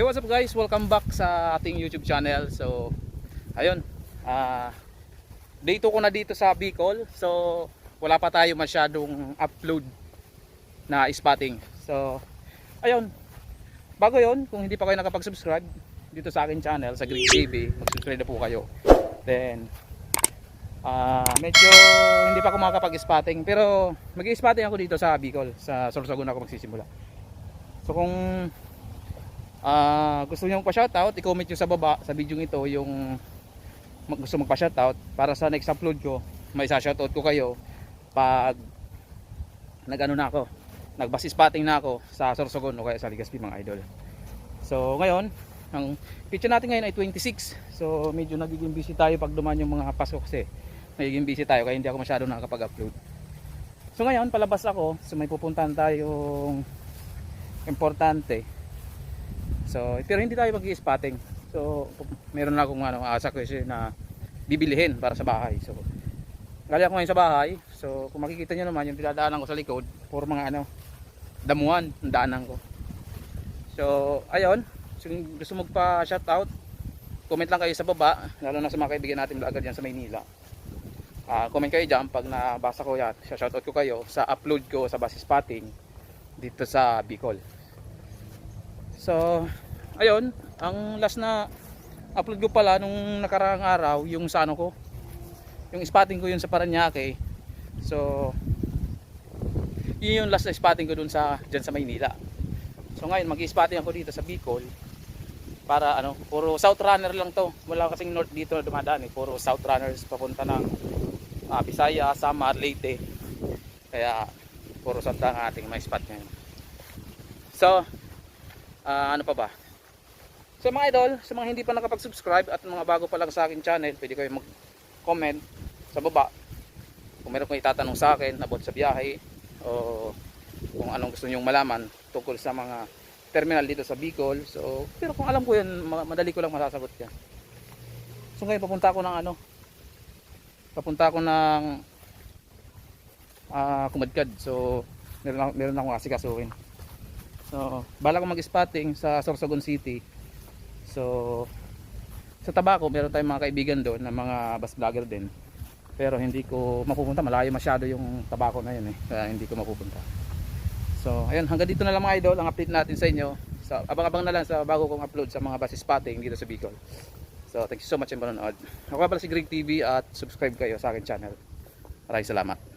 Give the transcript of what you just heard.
Hey, what's up guys? Welcome back sa ating YouTube channel. So, ayun. Ah, day 2 ko na dito sa Bicol. So, wala pa tayo masyadong upload na spotting. So, ayun. Bago yon, kung hindi pa kayo nakapag-subscribe dito sa akin channel, sa Green TV, mag-subscribe na po kayo. Then, ah medyo hindi pa ako makakapag-spotting. Pero, mag-spotting ako dito sa Bicol. Sa Sorsogon ako magsisimula. So, kung Ah, gusto niyo magpa-shoutout, i-comment niyo sa baba sa video ito yung gusto magpa-shoutout para sa next upload ko, may isa-shoutout ko kayo pag nagano na ako, nagbasi spotting na ako sa Sorsogon o kaya sa Ligaspi mga idol. So, ngayon, ang picture natin ngayon ay 26. So, medyo nagiging busy tayo pag dumaan yung mga pasok kasi nagiging busy tayo kaya hindi ako masyado nakakapag-upload. So, ngayon, palabas ako. So, may pupuntahan tayong importante. So, pero hindi tayo mag-spotting. So, meron na akong ano, asa kasi na bibilihin para sa bahay. So, galing ako ngayon sa bahay. So, kung makikita nyo naman, yung pinadaanan ko sa likod, puro mga ano, damuhan, ang daanan ko. So, ayun. So, gusto magpa-shoutout, comment lang kayo sa baba, lalo na sa mga kaibigan natin agad yan sa Maynila. Ah, comment kayo dyan pag nabasa ko yan, shoutout ko kayo sa upload ko sa base spotting dito sa Bicol. So, ayun, ang last na upload ko pala nung nakaraang araw, yung sa ano ko, yung spotting ko yun sa Paranaque. So, yun yung last na spotting ko dun sa, dyan sa Maynila. So ngayon, mag-spotting ako dito sa Bicol para ano, puro south runner lang to. Wala kasing north dito na dumadaan eh. Puro south runners papunta ng uh, Bisaya, Samar, Leyte. Kaya puro south ang ating may spot ngayon. So, Ah, ano pa ba? So mga idol, sa mga hindi pa nakapag-subscribe at mga bago pa lang sa akin channel, pwede kayo mag-comment sa baba. Kung meron kong itatanong sa akin about sa biyahe o kung anong gusto nyong malaman tungkol sa mga terminal dito sa Bicol. So, pero kung alam ko yan, ma- madali ko lang masasagot yan. So ngayon papunta ako ng ano? Papunta ako ng ah Kumadkad. So, meron, meron akong asikasuhin. So, bala ko mag-spotting sa Sorsogon City. So, sa Tabaco, meron tayong mga kaibigan doon na mga bus vlogger din. Pero hindi ko mapupunta, malayo masyado yung Tabaco na yun eh. Kaya hindi ko mapupunta. So, ayun, hanggang dito na lang mga idol ang update natin sa inyo. So, abang-abang na lang sa bago kong upload sa mga bus spotting dito sa Bicol. So, thank you so much sa panonood. Ako pala si Greg TV at subscribe kayo sa akin channel. Maraming salamat.